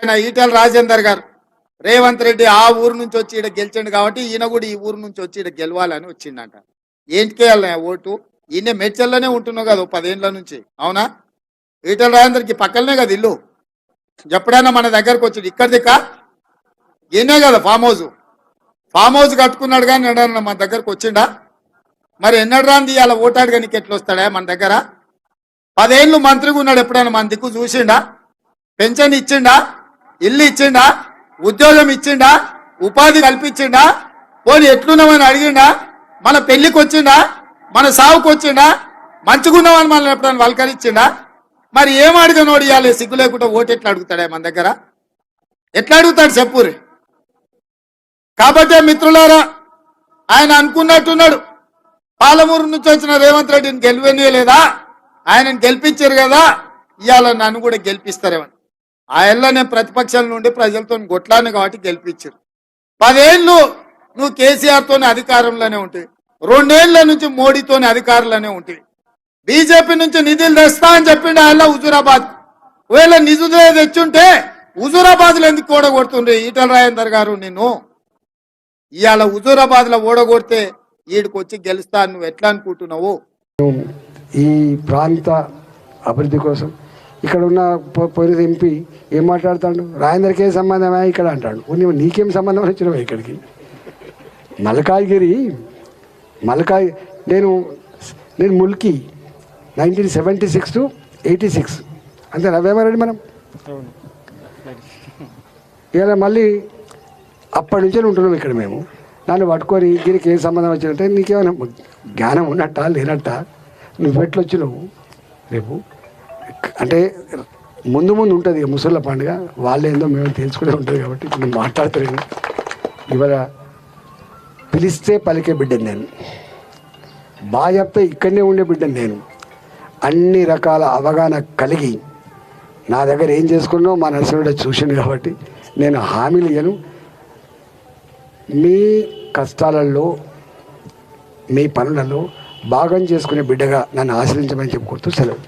ఆయన ఈటల రాజేందర్ గారు. రేవంత్ రెడ్డి ఆ ఊరు నుంచి వచ్చి ఇక్కడ గెలిచిండు కాబట్టి ఈయన కూడా ఈ ఊరు నుంచి వచ్చి ఇక్కడ గెలవాలని వచ్చిండంట. ఏంటికేయాలి ఓటు? ఈయన మెడ్చల్లోనే ఉంటున్నావు కదా ఓ పదేళ్ళ నుంచి. అవునా? ఈటల రాజేందర్కి పక్కనే కదా ఇల్లు. ఎప్పుడైనా మన దగ్గరకు వచ్చి ఇక్కడ దిక్క ఈయనే కదా ఫామ్ హౌస్. ఫామ్ హౌస్ కట్టుకున్నాడు కానీ మన దగ్గరకు వచ్చిండా? మరి ఎన్నడు రాంది అలా ఓటాడు కానీ ఎట్లా వస్తాడా మన దగ్గర? పదేళ్ళు మంత్రిగా ఉన్నాడు ఎప్పుడైనా మన దిక్కు చూసిండా? పెన్షన్ ఇచ్చిండా? ఇల్లు ఇచ్చిండా? ఉద్యోగం ఇచ్చిండా? ఉపాధి కల్పించిండా? పోనీ ఎట్లున్నామని అడిగిండా? మన పెళ్ళికి వచ్చిండా? మన సావుకు వచ్చిండా? మంచుకున్నామని మనల్ని ఎప్పుడైనా వలకరించిండా? మరి ఏం అడిగినోడు ఇవ్వాలి సిగ్గు లేకుండా ఓటు ఎట్లా అడుగుతాడే మన దగ్గర? ఎట్లా అడుగుతాడు చెప్పురి కాబట్టే మిత్రులారా ఆయన అనుకున్నట్టున్నాడు. పాలమూరు నుంచి వచ్చిన రేవంత్ రెడ్డిని గెలివనీయలేదా ఆయనను గెలిపించారు కదా? ఇవాళ నన్ను కూడా గెలిపిస్తారేమని. ఆ ఎల్ల నేను ప్రతిపక్షాల నుండి ప్రజలతో కొట్లాను కాబట్టి గెలిపించారు. పదేళ్ళు నువ్వు కేసీఆర్తోనే అధికారంలోనే ఉంటాయి రెండేళ్ళ నుంచి మోడీతోనే అధికారంలోనే ఉంటాయి బీజేపీ నుంచి నిధులు తెస్తా అని చెప్పిండు ఆయన హుజూరాబాద్. ఒకవేళ నిధులు తెచ్చుంటే హుజూరాబాద్లో ఎందుకు ఓడగొడుతుండ్రి ఈటల రాజేందర్ గారు నిన్ను? ఇవాళ హుజూరాబాద్లో ఓడగొడితే వీడికి వచ్చి గెలుస్తా నువ్వు ఎట్లా అనుకుంటున్నావు? ఈ ప్రాంత అభివృద్ధి కోసం ఇక్కడ ఉన్న పోలీస్ ఎంపీ ఏం మాట్లాడుతాడు? రాజేందర్కి ఏం సంబంధమే? ఇక్కడ అంటాడు. "ఓ, నీకేం సంబంధం వచ్చినావు ఇక్కడికి? మలకాయగిరి మలకాయ్ నేను నేను ముల్కి nineteen seventy six to eighty six. అంతే రవేమారెడ్డి మనం? ఇలా మళ్ళీ అప్పటి నుంచే ఉంటున్నాం ఇక్కడ మేము. నన్ను పట్టుకొని దీనికి ఏం సంబంధం వచ్చినట్టే నీకేమైనా జ్ఞానం ఉన్నట్టా లేనట్టా? నువ్వు ఎట్లా వచ్చినావు రేపు అంటే ముందు ముందు ఉంటుంది ముసళ్ళ పండుగ. వాళ్ళేందో మేము తెలుసుకునే ఉంటుంది కాబట్టి ఇప్పుడు నేను మాట్లాడుతున్నాను ఇవాళ పిలిస్తే పలికే బిడ్డను నేను. బాగా చెప్తే ఇక్కడనే ఉండే బిడ్డను నేను. అన్ని రకాల అవగాహన కలిగి నా దగ్గర ఏం చేసుకున్నావు? మా నర్సుడు చూశాను కాబట్టి నేను హామీలు ఇయ్యను. మీ కష్టాలలో మీ పనులలో భాగం చేసుకునే బిడ్డగా నన్ను ఆశ్రయించమని చెప్పుకుంటూ సెలవు.